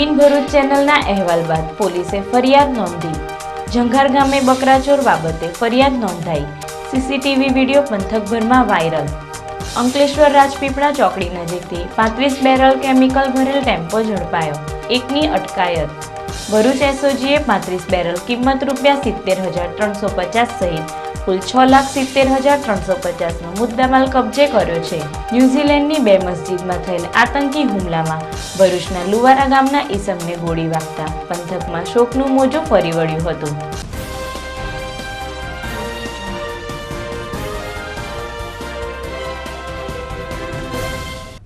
In Bharuch ચેનલના અહેવાલ બાદ પોલીસે ફરિયાદ નોંધી. જંઘાર ગામે બકરાચોર બાબતે ફરિયાદ નોંધાઈ. સીસીટીવી વીડિયો પંથકભરમાં વાયરલ. અંકલેશ્વર રાજપીપળા ચોકડી નજીકથી પાંત્રીસ બેરલ કેમિકલ ભરેલ ટેમ્પો ઝડપાયો. એકની અટકાયત. ભરૂચ એસઓજીએ પાંત્રીસ બેરલ કિંમત રૂપિયા સિત્તેર હજાર ત્રણસો પચાસ સહિત કુલ છ લાખ સિત્તેર હજાર ત્રણસો પચાસનો મુદ્દામાલ કબજે કર્યો છે. ન્યૂઝીલેન્ડની બે મસ્જિદમાં થયેલ આતંકી હુમલામાં ભરૂચના લુવારા ગામના ઈસમને ગોળી વાગતા પંથકમાં શોકનું મોજું ફરી વળ્યું હતું.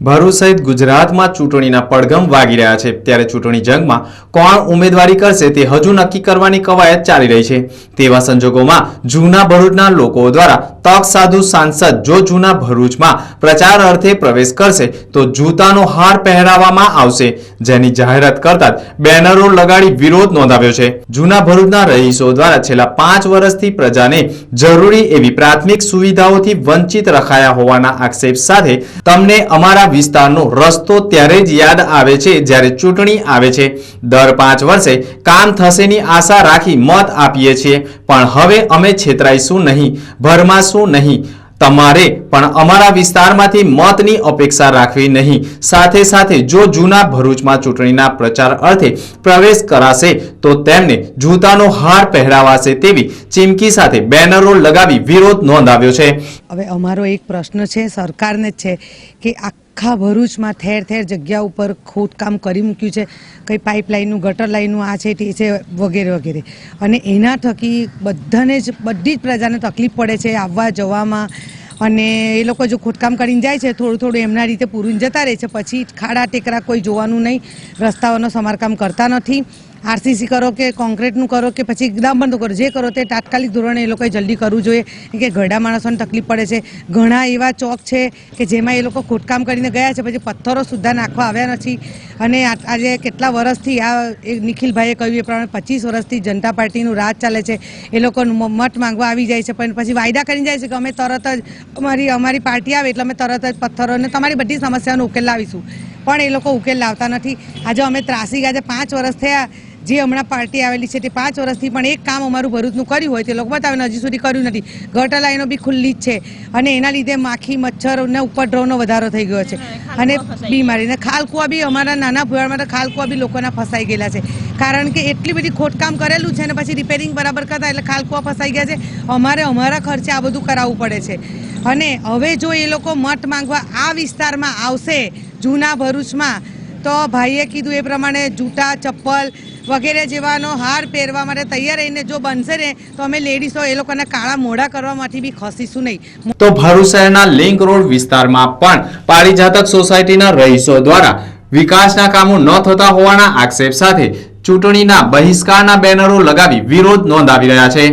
ભરૂચ સહિત ગુજરાતમાં ચૂંટણીના પડઘમ વાગી રહ્યા છે. ત્યારે ચૂંટણી જંગમાં કોણ ઉમેદવારી કરશે તે હજુ નક્કી કરવાની કવાયત ચાલી રહી છે. તેવા સંજોગોમાં જૂના ભરૂચના લોકો દ્વારા તક સાધુ સાંસદ જો જૂના ભરૂચમાં પ્રચાર અર્થે પ્રવેશ કરશે, તો જૂતાનો હાર પહેરાવવામાં આવશે. જેની જાહેરાત કરતા બેનરો લગાડી વિરોધ નોંધાવ્યો છે. જૂના ભરૂચના રહીશો દ્વારા છેલ્લા પાંચ વર્ષથી પ્રજાને જરૂરી એવી પ્રાથમિક સુવિધાઓથી વંચિત રખાયા હોવાના આક્ષેપ સાથે તમને અમારા વિસ્તારનો રસ્તો ત્યારે જ યાદ આવે છે જ્યારે ચૂંટણી આવે છે. દર પાંચ વર્ષે કામ થશેની આશા રાખી મત આપીએ છીએ. પણ હવે અમે છેતરાઈશું નહીં, ભરમાશું નહીં. તમારે પણ અમારા વિસ્તારમાંથી મતની અપેક્ષા રાખવી નહીં. સાથે સાથે જો જૂના ભરૂચમાં ચૂંટણીના પ્રચાર અર્થે પ્રવેશ કરાશે, તો તેમને જૂતાનો હાર પહેરાવાશે તેવી ચીમકી સાથે બેનરો લગાવી વિરોધ નોંધાવ્યો છે. હવે અમારો એક પ્રશ્ન છે, સરકારને છે કે આખા ભરૂચમાં ઠેર ઠેર જગ્યા ઉપર ખોદકામ કરી મૂક્યું છે. કંઈ પાઇપલાઇનનું ગટર લાઇનનું આ છે, તે છે વગેરે વગેરે. અને એના થકી બધાને જ, બધી જ પ્રજાને તકલીફ પડે છે આવવા જવામાં. અને એ લોકો જો ખોદકામ કરીને જાય છે, થોડું થોડું એમના રીતે પૂરું જતા રહે છે. પછી ખાડા ટેકરા કોઈ જોવાનું નહીં. રસ્તાઓનો સમારકામ કરતા નથી. આરસીસી કરો કે કોન્ક્રીટનું કરો કે પછી બંધ કરો, જે કરો તે તાત્કાલિક ધોરણે એ લોકોએ જલ્દી કરવું જોઈએ. કે ઘરડા માણસોને તકલીફ પડે છે. ઘણા એવા ચોક છે કે જેમાં એ લોકો ખોટકામ કરીને ગયા છે, પછી પથ્થરો સુદ્ધા નાખવા આવ્યા નથી. અને આજે કેટલા વર્ષથી આ નિખિલભાઈએ કહ્યું એ પ્રમાણે પચીસ વર્ષથી જનતા પાર્ટીનું રાજ ચાલે છે. એ લોકો મત માંગવા આવી જાય છે, પણ પછી વાયદા કરીને જાય છે કે અમે તરત જ અમારી અમારી પાર્ટી આવે એટલે અમે તરત જ પથ્થરોને તમારી બધી સમસ્યાનો ઉકેલ લાવીશું. પણ એ લોકો ઉકેલ લાવતા નથી. આજે અમે ત્રાસી આજે પાંચ વર્ષ થયા. જે હમણાં પાર્ટી આવેલી છે તે પાંચ વર્ષથી પણ એક કામ અમારું ભરૂચનું કર્યું હોય તે લોકો બતાવે ને હજી સુધી કર્યું નથી. ગટર લાઈનો બી ખુલ્લી જ છે અને એના લીધે માખી મચ્છર ને ઉપદ્રવનો વધારો થઈ ગયો છે. અને બીમારીને ખાલકુવા બી અમારા નાના ભુવાડમાં તો ખાલકુવા બી લોકોના ફસાઈ ગયેલા છે. કારણ કે એટલી બધી ખોટકામ કરેલું છે અને પછી રિપેરિંગ બરાબર કરતા એટલે ખાલકુવા ફસાઈ ગયા છે. અમારે અમારા ખર્ચે આ બધું કરાવવું પડે છે. અને હવે જો એ લોકો મત માંગવા આ વિસ્તારમાં આવશે જૂના ભરૂચમાં તો ભાઈએ કીધું એ પ્રમાણે જૂતા ચપ્પલ વગેરે જેવાનો હાર પહેરવા માટે તૈયાર રહીને જો બનશે ને તો અમે લેડીઝો એ લોકોના કાળા મોઢા કરવામાંથી બી ખસીશું નહીં. તો ભરૂચ શહેરના લિંક રોડ વિસ્તારમાં પણ પારિજાતક સોસાયટીના રહીશો દ્વારા વિકાસના કામો ન થતા હોવાના આક્ષેપ સાથે ચૂંટણીના બહિષ્કારના બેનરો લગાવી વિરોધ નોંધાવી રહ્યા છે.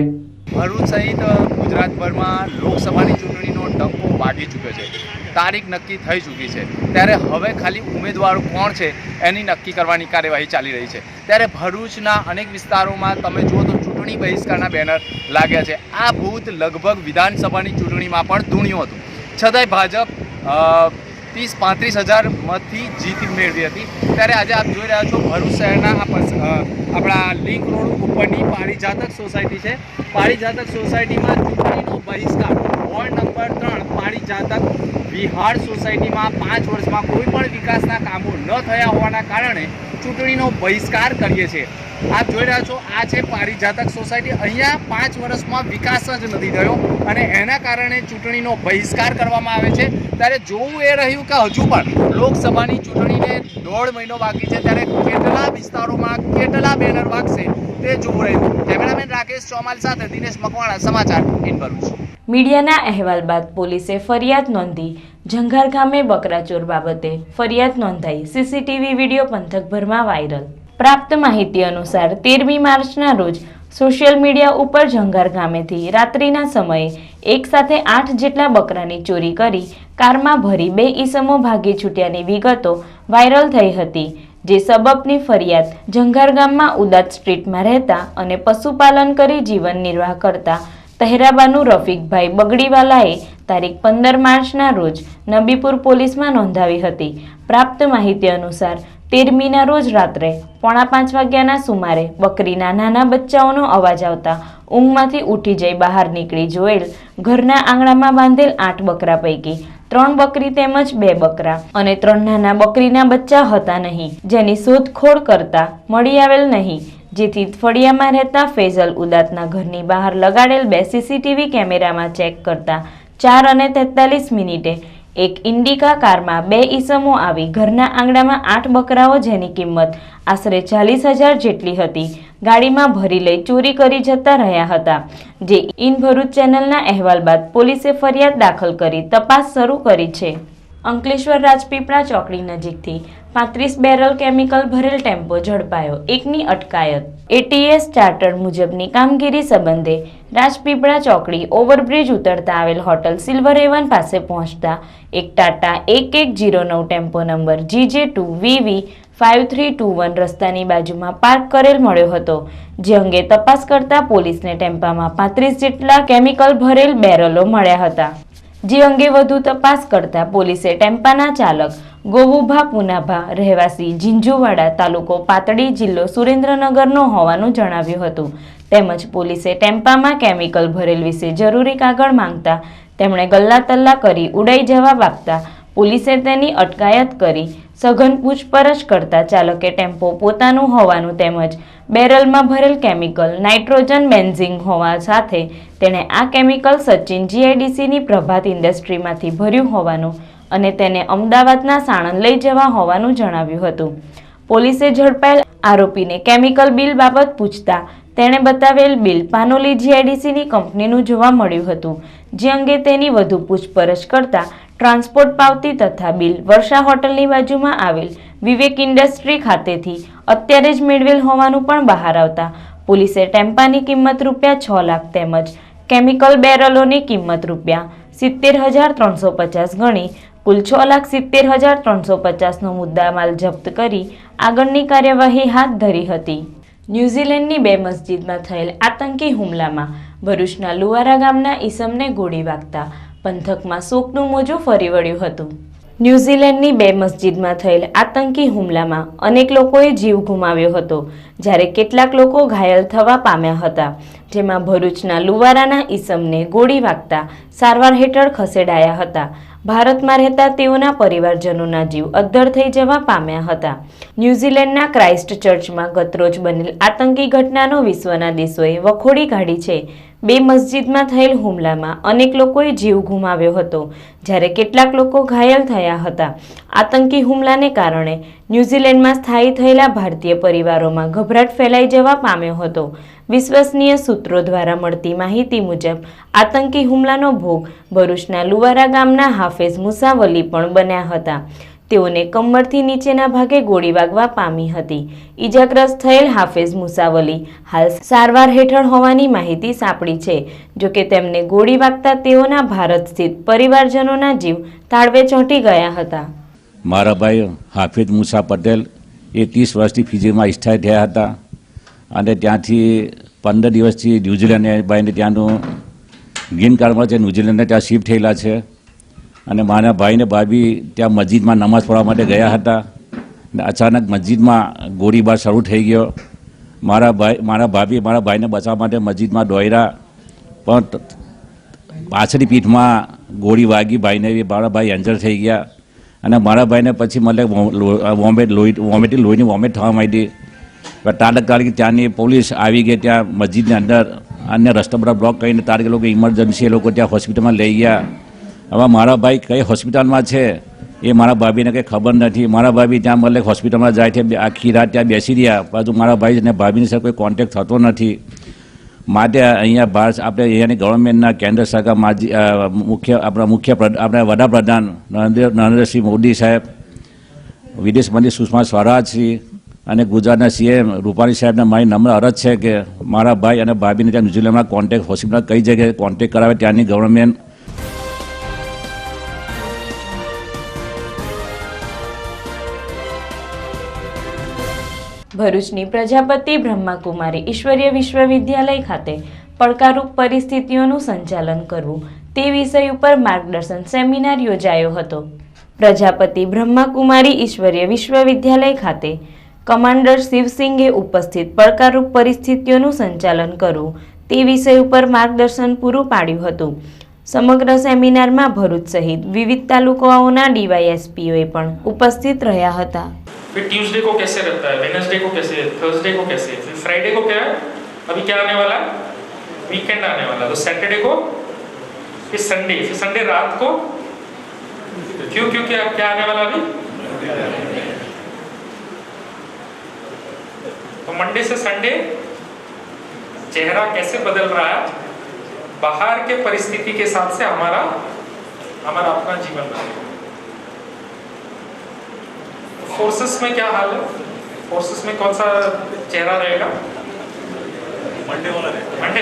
ભરૂચ સહિત ગુજરાતભરમાં લોકસભાની ચૂંટણીનો ડંકો વાગી ચૂક્યો છે. તારીખ નક્કી થઈ ચૂકી છે. ત્યારે હવે ખાલી ઉમેદવારો કોણ છે એની નક્કી કરવાની કાર્યવાહી ચાલી રહી છે. ત્યારે ભરૂચના અનેક વિસ્તારોમાં તમે જુઓ તો ચૂંટણી બહિષ્કારના બેનર લાગ્યા છે. આ ભૂત લગભગ વિધાનસભાની ચૂંટણીમાં પણ ધૂણ્યું હતું. છતાંય ભાજપ ત્રીસ પાંત્રીસ હજાર મતથી જીત મેળવી હતી. ત્યારે આજે આપ જોઈ રહ્યા છો ભરૂચ શહેરના આપણા લિંક રોડ ઉપરની પારિજાતક સોસાયટી છે. પારિજાતક સોસાયટીમાં ચૂંટણીનો બહિષ્કાર વોર્ડ નંબર ત્રણ પારિજાતક વિહાર સોસાયટીમાં પાંચ વર્ષમાં કોઈ પણ વિકાસના કામો ન થયા હોવાના કારણે ચૂંટણીનો બહિષ્કાર કરીએ છીએ. આપ જોઈ રહ્યા છો, આ છે પારિજાતક સોસાયટી. અહીંયા પાંચ વર્ષમાં વિકાસ જ નથી થયો અને એના કારણે ચૂંટણીનો બહિષ્કાર કરવામાં આવે છે. ત્યારે જોવું એ રહ્યું કે હજુ પણ લોકસભાની ચૂંટણીને દોઢ મહિનો બાકી છે, ત્યારે કેટલા વિસ્તારોમાં કેટલા બેનર વાગશે તે જોવું રહ્યું. કેમેરામેન રાકેશ ચોમાલ સાથે દિનેશ મકવાણા સમાચાર ઇન ભરૂચ. મીડિયાના અહેવાલ બાદ પોલીસે ફરિયાદ નોંધી જંઘાર ગામે બકરાચોર બાબતે ફરિયાદ નોંધાઈ. સીસીટીવી વીડિયો પંથકભરમાં વાયરલ. પ્રાપ્ત માહિતી અનુસાર તેરમી માર્ચના રોજ સોશિયલ મીડિયા ઉપર જંઘાર ગામેથી રાત્રિના સમયે એક સાથે આઠ જેટલા બકરાની ચોરી કરી કારમાં ભરી બે ઈસમો ભાગી છૂટ્યાની વિગતો વાયરલ થઈ હતી, જે સબબની ફરિયાદ જંઘાર ગામમાં ઉદાત સ્ટ્રીટમાં રહેતા અને પશુપાલન કરી જીવન નિર્વાહ કરતા તહેરાબાનું રફીકભાઈ બગડીવાલાએ તારીખ પંદર માર્ચના રોજ નબીપુર પોલીસમાં નોંધાવી હતી. પ્રાપ્ત માહિતી અનુસાર તેરમીના રોજ રાત્રે પોણા પાંચ વાગ્યાના સુમારે બકરીના નાના બચ્ચાઓનો અવાજ આવતા ઊંઘમાંથી ઉઠી જઈ બહાર નીકળી જોયેલ ઘરના આંગણામાં બાંધેલ આઠ બકરા પૈકી ત્રણ બકરી તેમજ બે બકરા અને ત્રણ નાના બકરીના બચ્ચા હતા નહીં. જેની શોધખોળ કરતા મળી આવેલ નહીં. જેથી ફળિયામાં રહેતા ફેઝલ ઉદાતના ઘરની બહાર લગાડેલ બે સીસીટીવી કેમેરામાં ચેક કરતા ચાર અને તેતાલીસ મિનિટે એક ઇન્ડિકા કારમાં બે ઈસમો આવી ઘરના આંગણામાં આઠ બકરાઓ જેની કિંમત આશરે ચાલીસ હજાર જેટલી હતી. ગાડીમાં ભરી લઈ ચોરી કરી જતા રહ્યા હતા. જે ઇન ભરૂચ ચેનલના અહેવાલ બાદ પોલીસે ફરિયાદ દાખલ કરી તપાસ શરૂ કરી છે. અંકલેશ્વર રાજપીપળા ચોકડી નજીકથી પાંત્રીસ બેરલ કેમિકલ ભરેલ ટેમ્પો ઝડપાયો. એકની અટકાયત. એટીએસ ચાર્ટર મુજબની કામગીરી સંબંધે રાજપીપળા ચોકડી ઓવરબ્રિજ ઉતરતા આવેલ હોટલ સિલ્વર એવન પાસે પહોંચતા એક ટાટા એક એક જીરો નવ tempo number GJ two VV five three two one રસ્તાની બાજુમાં પાર્ક કરેલ મળ્યો હતો, જે અંગે તપાસ કરતા પોલીસને ટેમ્પામાં પાંત્રીસ જેટલા કેમિકલ ભરેલ બેરલો મળ્યા હતા. જે અંગે વધુ તપાસ કરતા પોલીસે ટેમ્પાના ચાલક ગોવુભા પુનાભા, રહેવાસી ઝીંઝુવાડા તાલુકો પાતળી જિલ્લો સુરેન્દ્રનગરનો હોવાનું જણાવ્યું હતું. તેમજ પોલીસે ટેમ્પામાં કેમિકલ ભરેલ વિશે જરૂરી કાગળ માંગતા તેમણે ગલ્લા તલ્લા કરી ઉડાઈ જવાબ આપતા પોલીસે તેની અટકાયત કરી સઘન પૂછપરછ કરતા ચાલકે ટેમ્પો પોતાનું હોવાનું તેમજ બેરલમાં ભરેલ કેમિકલ, નાઇટ્રોજન બેન્ઝિંગ હોવા સાથે તેણે આ કેમિકલ સચિન જીઆઈડીસીની પ્રભાત ઇન્ડસ્ટ્રીમાંથી ભર્યું હોવાનું અને તેને અમદાવાદના સાણંદ લઈ જવા હોવાનું જણાવ્યું હતું. પોલીસે ઝડપાયેલ આરોપીને કેમિકલ બિલ બાબત પૂછતા તેણે બતાવેલ બિલ પાનોલી જીઆઈડીસીની કંપનીનું જોવા મળ્યું હતું, જે અંગે તેની વધુ પૂછપરછ કરતા ટ્રાન્સપોર્ટ પાવતી તથા બિલ વર્ષા હોટલની બાજુમાં આવેલ વિવેક ઇન્ડસ્ટ્રી ખાતેથી અત્યારે જ મેળવેલ હોવાનું પણ બહાર આવતા. પોલીસે ટેમ્પાની કિંમત રૂપિયા છ લાખ તેમજ કેમિકલ બેરલોની કિંમત રૂપિયા સિત્તેર હજાર ત્રણસો પચાસ ગણી, કુલ છ લાખ સિત્તેર હજાર ત્રણસો પચાસનો મુદ્દામાલ જપ્ત કરી આગળની કાર્યવાહી હાથ ધરી હતી. ન્યૂઝીલેન્ડની બે મસ્જિદમાં થયેલ આતંકી હુમલામાં ભરૂચના લુવારા ગામના ઈસમને ગોળી વાગતા પંથકમાં શોકનું મોજું ફરી વળ્યું હતું. ન્યૂઝીલેન્ડની બે મસ્જિદમાં થયેલ આતંકી હુમલામાં અનેક લોકોએ જીવ ગુમાવ્યો હતો, જ્યારે કેટલાક લોકો ઘાયલ થવા પામ્યા હતા, જેમાં ભરૂચના લુવારાના ઈસમને ગોળી વાગતા સારવાર હેઠળ ખસેડાયા હતા. ભારતમાં રહેતા તેઓના પરિવારજનોના જીવ અદ્ધર થઈ જવા પામ્યા હતા. ન્યૂઝીલેન્ડના ક્રાઇસ્ટ ચર્ચમાં ગતરોજ બનેલ આતંકી ઘટનાનો વિશ્વના દેશોએ વખોડી કાઢી છે. બે મસ્જિદમાં થયેલ હુમલામાં અનેક લોકોએ જીવ ગુમાવ્યો હતો. જ્યારે કેટલાક લોકો ઘાયલ થયા હતા. આતંકી હુમલાને કારણે ન્યૂઝીલેન્ડમાં સ્થાયી થયેલા ભારતીય પરિવારોમાં ગભરાટ ફેલાઈ જવા પામ્યો હતો. વિશ્વસનીય સૂત્રો દ્વારા મળતી માહિતી મુજબ, આતંકી હુમલાનો ભોગ ભરૂચના લુવારા ગામના હાફેઝ મુસાવલી પણ બન્યા હતા. તેઓને કમરથી નીચેના ભાગે ગોળી વાગવા પામી હતી. ઈજાગ્રસ્ત થયેલ હાફેઝ મુસાવલી હાલ સારવાર હેઠળ હોવાની માહિતી સાંપડી છે. જોકે તેમને ગોળી વાગતા તેઓના ભારત સ્થિત પરિવારજનોના જીવ તાળવે ચોંટી ગયા હતા. મારા ભાઈ હાફિઝ મુસા પટેલ એ ત્રીસ વર્ષથી ફિજીમાં સ્થાયી થયા હતા અને ત્યાંથી પંદર દિવસથી ન્યૂઝીલેન્ડ ભાઈને ત્યાંનું ગ્રીન કાર્ડમાં છે ન્યૂઝીલેન્ડને ત્યાં શિફ્ટ થયેલા છે. અને મારા ભાઈને ભાભી ત્યાં મસ્જિદમાં નમાઝ પઢવા માટે ગયા હતા. અને અચાનક મસ્જિદમાં ગોળીબાર શરૂ થઈ ગયો. મારા ભાઈ, મારા ભાભી મારા ભાઈને બચાવવા માટે મસ્જિદમાં દોડ્યા પણ પાછળની પીઠમાં ગોળી વાગી, ભાઈને મારા ભાઈ એન્જર થઈ ગયા. અને મારા ભાઈને પછી મને વોમેટ લોહી વોમેટી લોહીની વોમેટ થવા માંડી. પણ તાત્કાલિક ત્યાંની પોલીસ આવી ગઈ, ત્યાં મસ્જિદની અંદર અન્ય રસ્તા બધા બ્લોક કરીને તારકે લોકો ઇમરજન્સી એ લોકો ત્યાં હોસ્પિટલમાં લઈ ગયા. હવે મારા ભાઈ કઈ હોસ્પિટલમાં છે, એ મારા ભાભીને કંઈ ખબર નથી. મારા ભાભી ત્યાં મતલબ હોસ્પિટલમાં જાય છે આખી રાત ત્યાં બેસી રહ્યા. પરંતુ મારા ભાઈ અને ભાભીની સાથે કોઈ કોન્ટેક્ટ થતો નથી. માટે અહીંયા ભારત આપણે અહીંયાની ગવર્મેન્ટના કેન્દ્ર સરકાર માજી મુખ્ય, આપણા મુખ્ય આપણા વડાપ્રધાન નરેન્દ્ર, નરેન્દ્રસિંહ મોદી સાહેબ, વિદેશ મંત્રી સુષ્મા સ્વરાજશ્રી અને ગુજરાતના સીએમ રૂપાણી સાહેબને મારી નમ્ર અરજ છે કે મારા ભાઈ અને ભાભીને ત્યાં ન્યુઝીલેન્ડમાં કોન્ટેક્ટ હોસ્પિટલ કઈ જગ્યાએ કોન્ટેક્ટ કરાવે ત્યાંની ગવર્મેન્ટ ભરૂચની પ્રજાપતિ બ્રહ્માકુમારી ઈશ્વરીય વિશ્વવિદ્યાલય ખાતે પડકારરૂપ પરિસ્થિતિઓનું સંચાલન કરવું તે વિષય ઉપર માર્ગદર્શન સેમિનાર યોજાયો હતો. પ્રજાપતિ બ્રહ્માકુમારી ઈશ્વરીય વિશ્વવિદ્યાલય ખાતે કમાન્ડર શિવસિંઘે ઉપસ્થિત પડકારરૂપ પરિસ્થિતિઓનું સંચાલન કરવું તે વિષય ઉપર માર્ગદર્શન પૂરું પાડ્યું હતું. સમગ્ર સેમિનારમાં ભરૂચ સહિત વિવિધ તાલુકાઓના ડીવાયએસપીઓએ પણ ઉપસ્થિત રહ્યા હતા. फिर ट्यूसडे को कैसे रहता है? वेनसडे को कैसे? थर्सडे को कैसे? फिर फ्राइडे को क्या है? अभी क्या आने वाला है? वीकेंड आने वाला तो सैटरडे को, फिर संडे फिर संडे रात को? क्यों क्यों, क्या क्या आने वाला अभी? तो मंडे से संडे चेहरा कैसे बदल रहा है? बाहर के परिस्थिति के हिसाब से हमारा हमारा अपना जीवन रहेगा फोर्सेस में क्या हाल है? फोर्सेस में कौन सा चेहरा रहेगा? मंडे वाला मंडे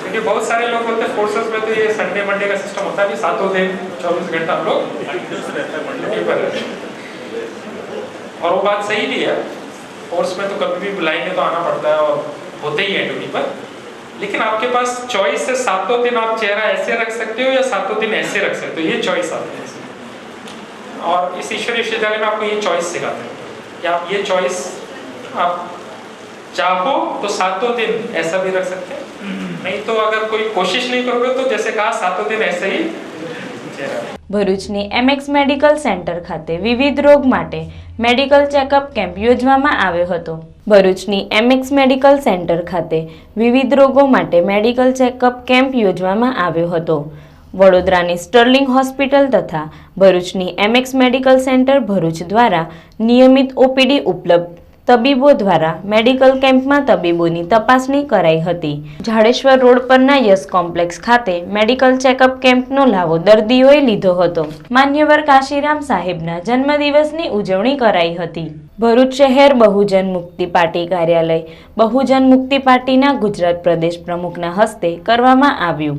क्योंकि बहुत सारे लोग बोलते हैं फोर्सेस में तो ये संडे मंडे का सिस्टम होता है सातों दिन चौबीस घंटा हम लोग हैं। और वो बात सही भी है। फोर्स में तो कभी भी बुलाएँगे तो आना पड़ता है और होते ही है ड्यूटी पर। लेकिन आपके पास चॉइस है सातों दिन आप चेहरा ऐसे रख सकते हो या सातों दिन ऐसे रख सकते हो? ये चॉइस आपके पास। और इस ईश्वरीय विश्वविद्यालय में आपको ये चॉइस सिखाते हैं कि आप ये चॉइस आप चाहो तो सातों दिन ऐसा भी रख सकते हैं नहीं तो अगर कोई कोशिश नहीं करोगे तो जैसे कहा सातों दिन ऐसे ही चेहरा ભરૂચની એમએક્સ મેડિકલ સેન્ટર ખાતે વિવિધ રોગ માટે મેડિકલ ચેકઅપ કેમ્પ યોજવામાં આવ્યો હતો ભરૂચની એમએક્સ મેડિકલ સેન્ટર ખાતે વિવિધ રોગો માટે મેડિકલ ચેકઅપ કેમ્પ યોજવામાં આવ્યો હતો વડોદરાની સ્ટર્લિંગ હોસ્પિટલ તથા ભરૂચની એમએક્સ મેડિકલ સેન્ટર ભરૂચ દ્વારા નિયમિત ઓપીડી ઉપલબ્ધ તબીબો દ્વારા મેડિકલ કેમ્પમાં તબીબોની તપાસણી કરાઈ હતી. જાડેશ્વર રોડ પરના યસ કોમ્પ્લેક્સ ખાતે મેડિકલ ચેકઅપ કેમ્પનો લાવો દર્દીઓએ લીધો હતો. માન્યવર કાશીરામ સાહેબના જન્મદિવસની ઉજવણી કરાઈ હતી. ભરૂચ શહેર બહુજન મુક્તિ પાર્ટી કાર્યાલય બહુજન મુક્તિ પાર્ટીના ગુજરાત પ્રદેશ પ્રમુખના હસ્તે કરવામાં આવ્યું.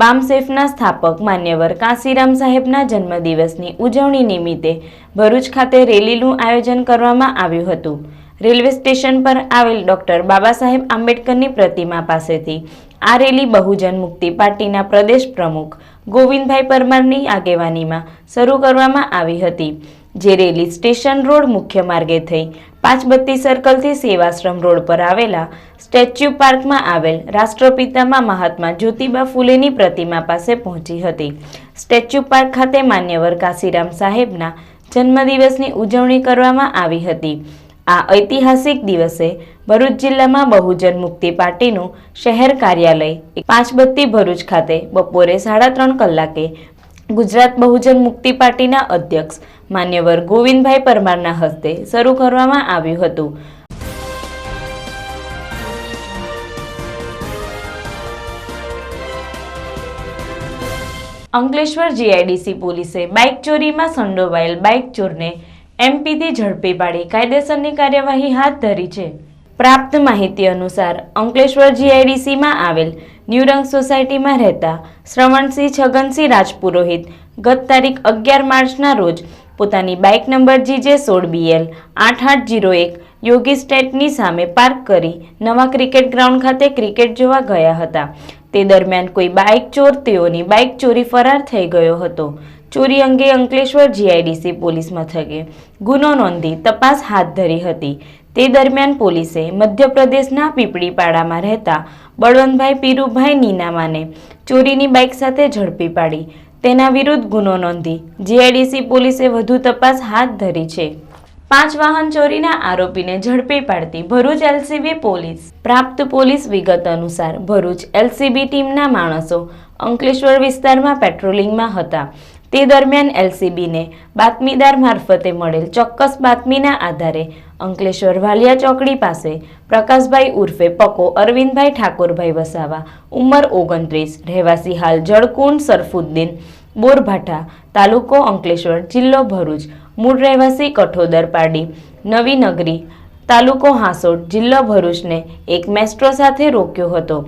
બામસેફના સ્થાપક માન્યવર કાંસીરામ સાહેબના જન્મદિવસની ઉજવણી નિમિત્તે ભરૂચ ખાતે રેલીનું આયોજન કરવામાં આવ્યું હતું. રેલવે સ્ટેશન પર આવેલ ડોક્ટર બાબા સાહેબ આંબેડકરની પ્રતિમા પાસેથી આ રેલી બહુજન મુક્તિ પાર્ટીના પ્રદેશ પ્રમુખ ગોવિંદભાઈ પરમારની આગેવાનીમાં શરૂ કરવામાં આવી હતી, જે રેલી સ્ટેશન રોડ મુખ્ય માર્ગે થઈ પાંચબત્તી સર્કલથી સેવાશ્રમ રોડ પર આવેલા સ્ટેચ્યુ પાર્કમાં આવેલ રાષ્ટ્રપિતામાં મહાત્મા જ્યોતિબા ફૂલેની પ્રતિમા પાસે પહોંચી હતી. સ્ટેચ્યુ પાર્ક ખાતે માન્યવર કાશીરામ સાહેબના જન્મદિવસની ઉજવણી કરવામાં આવી હતી. આ ઐતિહાસિક દિવસે ભરૂચ જિલ્લામાં બહુજન મુક્તિ પાર્ટીનું શહેર કાર્યાલય પાંચબત્તી ભરૂચ ખાતે બપોરે સાડા ત્રણ કલાકે ગુજરાત બહુજન મુક્તિ પાર્ટીના અધ્યક્ષ માન્યવર ગોવિંદભાઈ પરમારના હસ્તે શરૂ કરવામાં આવ્યું હતું. અંકલેશ્વર જીઆઈડીસી પોલીસે બાઇક ચોરીમાં સંડોવાયેલ બાઇક ચોરને એમપીથી ઝડપી પાડી કાયદેસરની કાર્યવાહી હાથ ધરી છે. પ્રાપ્ત માહિતી અનુસાર અંકલેશ્વર જીઆઈડીસીમાં આવેલ ન્યુરંગ સોસાયટીમાં રહેતા શ્રવણસિંહ છગનસિંહ રાજપુરોહિત ગત તારીખ અગિયાર માર્ચના રોજ પોતાની બાઇક નંબર જીજે સોળ બીએલ આઠ આઠ જીરો એક યોગી સ્ટેટની સામે પાર્ક કરી નવા ક્રિકેટ ગ્રાઉન્ડ ખાતે ક્રિકેટ જોવા ગયા હતા. તે દરમિયાન કોઈ બાઇક ચોર તેઓની બાઇક ચોરી ફરાર થઈ ગયો હતો. ચોરી અંગે અંકલેશ્વર જીઆઈડીસી પોલીસ મથકે ગુનો નોંધી તપાસ હાથ ધરી હતી. તે દરમિયાન પોલીસે મધ્યપ્રદેશના પીપળીપાડામાં રહેતા બળવંતભાઈ પીરુભાઈ નીનામાને ચોરીની બાઇક સાથે ઝડપી પાડી. તેના વિરુદ્ધ ગુનો નોંધી જીઆઈડીસી પોલીસે વધુ તપાસ હાથ ધરી છે. પાંચ વાહન ચોરીના આરોપીને ઝડપી પાડતી ભરૂચ એલસીબી પોલીસ. પ્રાપ્ત પોલીસ વિગત અનુસાર ભરૂચ એલસીબી ટીમના માણસો અંકલેશ્વર વિસ્તારમાં પેટ્રોલિંગમાં હતા. તે દરમિયાન એલસીબીને બાતમીદાર મારફતે મળેલ ચોક્કસ બાતમીના આધારે અંકલેશ્વર વાલિયા ચોકડી પાસે પ્રકાશભાઈ ઉર્ફે પકો અરવિંદભાઈ ઠાકોરભાઈ વસાવા, ઉંમર ઓગણત્રીસ, રહેવાસી હાલ જળકુંડ સરફુદ્દીન, બોરભાઠા તાલુકો અંકલેશ્વર, જિલ્લો ભરૂચ, મૂળ રહેવાસી કઠોદર પાડી, નવી નગરી તાલુકો હાંસોડ જિલ્લો ભરૂચને એક મેસ્ટ્રો સાથે રોક્યો હતો.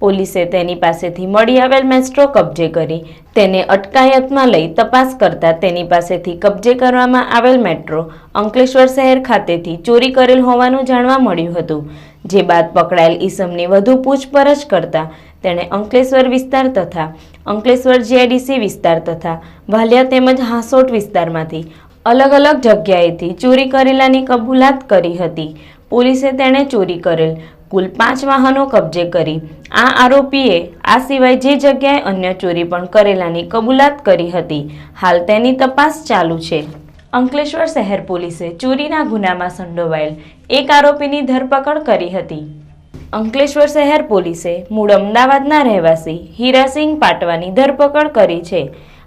પોલીસે તેની પાસેથી મળી આવેલ મેસ્ટ્રો કબજે કરી તેને અટકાયતમાં લઈ તપાસ કરતા તેની પાસેથી કબજે કરવામાં આવેલ મેટ્રો અંકલેશ્વર શહેર ખાતેથી ચોરી કરેલ હોવાનું જાણવા મળ્યું હતું. જે બાદ પકડાયેલ ઈસમની વધુ પૂછપરછ કરતા તેણે અંકલેશ્વર વિસ્તાર તથા અંકલેશ્વર જીઆઈડીસી વિસ્તાર તથા વાલિયા તેમજ હાંસોટ વિસ્તારમાંથી અલગ અલગ જગ્યાએથી ચોરી કરેલાની કબૂલાત કરી હતી. પોલીસે તેણે ચોરી કરેલ કુલ પાંચ વાહનો કબજે કરી. આ આરોપીએ આ સિવાય જે જગ્યાએ અન્ય ચોરી પણ કરેલાની કબૂલાત કરી હતી. હાલ તેની તપાસ ચાલુ છે. અંકલેશ્વર શહેર પોલીસે ચોરીના ગુનામાં સંડોવાયેલ એક આરોપીની ધરપકડ કરી હતી. અંકલેશ્વર શહેર પોલીસે મૂળ અમદાવાદના રહેવાસી હીરાસિંહ પાટવાની ધરપકડ કરી છે.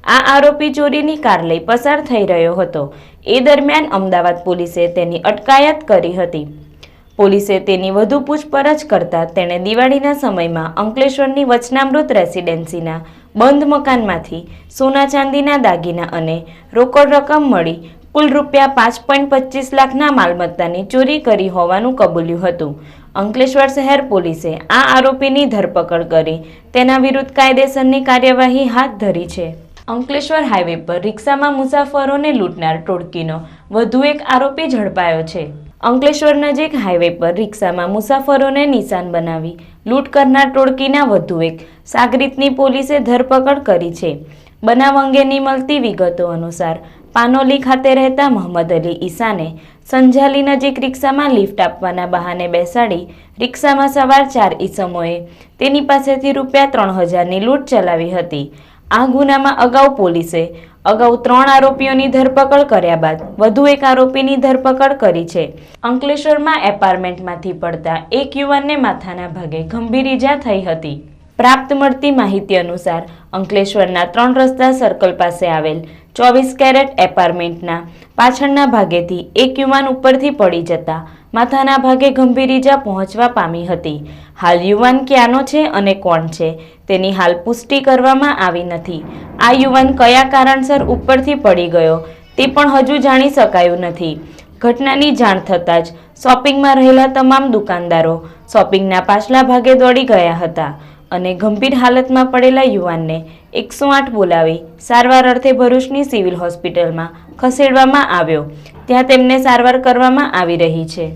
આ આરોપી ચોરીની કાર લઈ પસાર થઈ રહ્યો હતો. એ દરમિયાન અમદાવાદ પોલીસે તેની અટકાયત કરી હતી. પોલીસે તેની વધુ પૂછપરછ કરતા તેણે દિવાળીના સમયમાં અંકલેશ્વરની વચનામૃત રેસિડેન્સીના બંધ મકાનમાંથી સોના ચાંદીના દાગીના અને રોકડ રકમ મળી કુલ રૂપિયા પાંચ પોઈન્ટ પચીસ લાખના માલમત્તાની ચોરી કરી હોવાનું કબૂલ્યું હતું. અંકલેશ્વર શહેર પોલીસે આ આરોપીની ધરપકડ કરી તેના વિરુદ્ધ કાયદેસરની કાર્યવાહી હાથ ધરી છે. અંકલેશ્વર હાઈવે પર રિક્ષામાં મુસાફરોને લૂંટનાર ટોળકીનો વધુ એક આરોપી ઝડપાયો છે. અંકલેશ્વર નજીક હાઈવે પર રિક્ષામાં મુસાફરોને નિશાન બનાવી લૂંટ કરનાર ટોળકીના વધુ એક સાગરીતની પોલીસે ધરપકડ કરી છે. બનાવ અંગેની મળતી વિગતો અનુસાર પાનોલી ખાતે રહેતા મોહમ્મદ અલી ઈસાને સંજાલી નજીક રિક્ષામાં લિફ્ટ આપવાના બહાને બેસાડી રિક્ષામાં સવાર ચાર ઈસમોએ તેની પાસેથી રૂપિયા ત્રણ હજારની લૂંટ ચલાવી હતી. આ ગુનામાં અગાઉ પોલીસે અગાઉ ત્રણ આરોપીઓની ધરપકડ કર્યા બાદ વધુ એક આરોપીની ધરપકડ કરી છે. અંકલેશ્વરમાં એપાર્ટમેન્ટમાંથી પડતા એક યુવાનને માથાના ભાગે ગંભીર ઈજા થઈ હતી. પ્રાપ્ત મળતી માહિતી અનુસાર અંકલેશ્વરના ત્રણ રસ્તા સર્કલ પાસે આવેલ ચોવીસ કેરેટ એપાર્ટમેન્ટના પાછળના ભાગેથી એક યુવાન ઉપરથી પડી જતા માથાના ભાગે ગંભીર ઈજા પહોંચવા પામી હતી. હાલ યુવાન ક્યાંનો છે અને કોણ છે? તેની હાલ પુષ્ટિ કરવામાં આવી નથી. આ યુવાન કયા કારણસર ઉપરથી પડી ગયો તે પણ હજુ જાણી શકાયું નથી. ઘટનાની જાણ થતાં જ શોપિંગમાં રહેલા તમામ દુકાનદારો શોપિંગના પાછલા ભાગે દોડી ગયા હતા. અને ગંભીર હાલતમાં પડેલા યુવાનને એકસો આઠ બોલાવી સારવાર અર્થે ભરૂચની સિવિલ હોસ્પિટલમાં ખસેડવામાં આવ્યો. ત્યાં તેમને સારવાર કરવામાં આવી રહી છે.